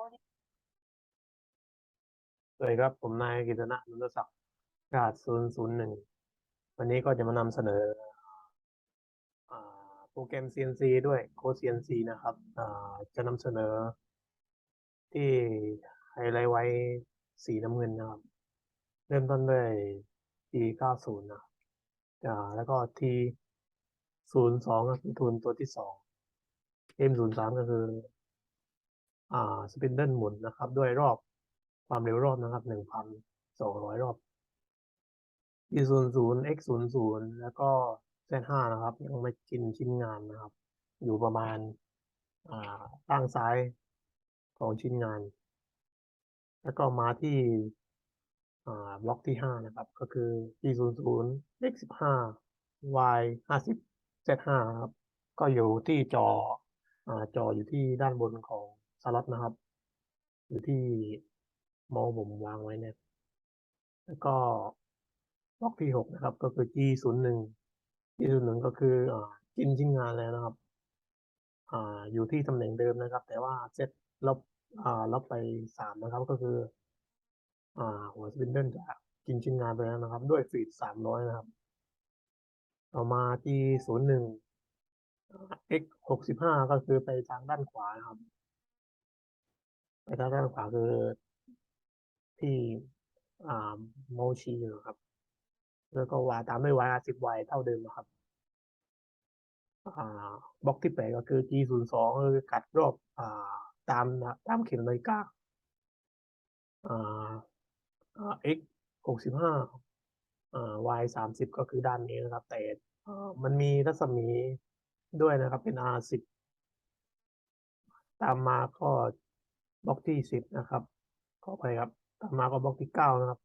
สวัสดีครับ ผมนายกิตนะนุนศักดิ์รหัสศูนย์ศูนย์หนึ่งวันนี้ก็จะมานำเสนอโปรแกรม CNC ด้วยโค้ด CNC นะครับจะนำเสนอ ที่ไฮไลท์ไว้สีน้ำเงินนะครับ เริ่มต้นด้วย T เก้าศูนย์นะแล้วก็ T ศูนย์สองก็คือทุนตัวที่สอง M ศูนย์สามก็คือ สปินเดิลหมุนนะครับ ด้วยรอบความเร็วรอบนะครับหนึ่งพันสองร้อยรอบ e ศูนย์ศูนย์ x ศูนย์ศูนย์แล้วก็ z ห้านะครับ ยังไม่กินชิ้นงานนะครับ อยู่ประมาณอ่าตั้งซ้ายของชิ้นงาน แล้วก็มาที่อ่าบล็อกที่ห้านะครับ ก็คือ e ศูนย์ศูนย์ x สิบห้า y ห้าสิบ z ห้าครับ ก็อยู่ที่จออ่าจออยู่ที่ด้านบนของ สล็อตนะครับอยู่ที่มาส์ผมวางไว้เนี่ย แล้วก็บล็อกที่หกนะครับ ก็คือ G ศูนย์หนึ่ง G ศูนย์หนึ่งก็คืออ่ากินชิ้นงานแล้วนะครับ อ่า อยู่ที่ตำแหน่งเดิมนะครับ แต่ว่าเซตลบอ่าลบไปสามนะครับ ก็คือ อ่า หัวสปินเดิลจะกินชิ้นงานไปแล้วนะครับ ด้วยฟีดสามร้อยนะครับ ต่อมา G ศูนย์หนึ่ง x หกสิบห้าก็คือไปทางด้านขวานะครับ ไปทางด้านขวาคือที่อ่าโมชีอยู่นะครับ แล้วก็วาตามด้วย y สิบ y เท่าเดิมนะครับอ่าบล็อกที่แปดก็คือ g ศูนย์สองคือกัดรอบอ่าตามนะตามเข็มนาฬิกาอ่าอ่า x หกสิบห้าอ่า y สามสิบก็คือด้านนี้นะครับ แต่มันมีรัศมีด้วยนะครับเป็น r สิบตามมาก็ บล็อกที่สิบนะครับขอไปครับตามมาก็บล็อกที่เก้านะครับ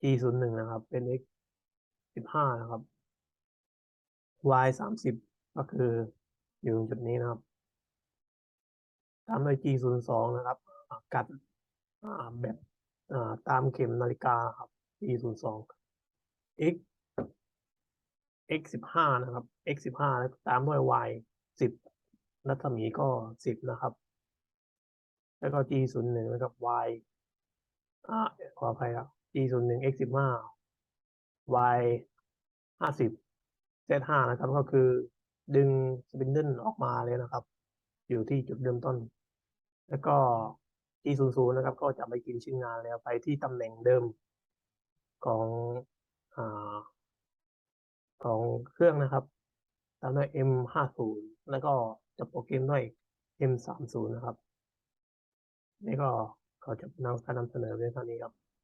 g ศูนย์หนึ่งนะครับ เป็น x สิบห้านะครับ y สามสิบก็คืออยู่จุดนี้นะครับ ตามด้วย g ศูนย์สองนะครับกัดแบบตามเข็มนาฬิกาครับ g ศูนย์สอง x x สิบห้านะครับ x สิบห้าตามด้วย y สิบรัศมีก็สิบนะครับ แล้วก็ g ศูนย์หนึ่งนะครับ y อ่าขออภัยครับ g ศูนย์หนึ่ง x สิบห้า y ห้าสิบ z ห้านะครับ ก็คือดึงสปินเดิลออกมาเลยนะครับ อยู่ที่จุดเริ่มต้น แล้วก็ g ศูนย์ศูนย์นะครับ ก็จะไปกินชิ้นงานแล้วไปที่ตำแหน่งเดิมของอ่าของเครื่องนะครับ ตามด้วย M ห้าศูนย์แล้วก็จะโปรแกรมด้วย M สามศูนย์นะครับ นี่ก็ขอจบนำการนำเสนอเพียงเท่านี้ครับ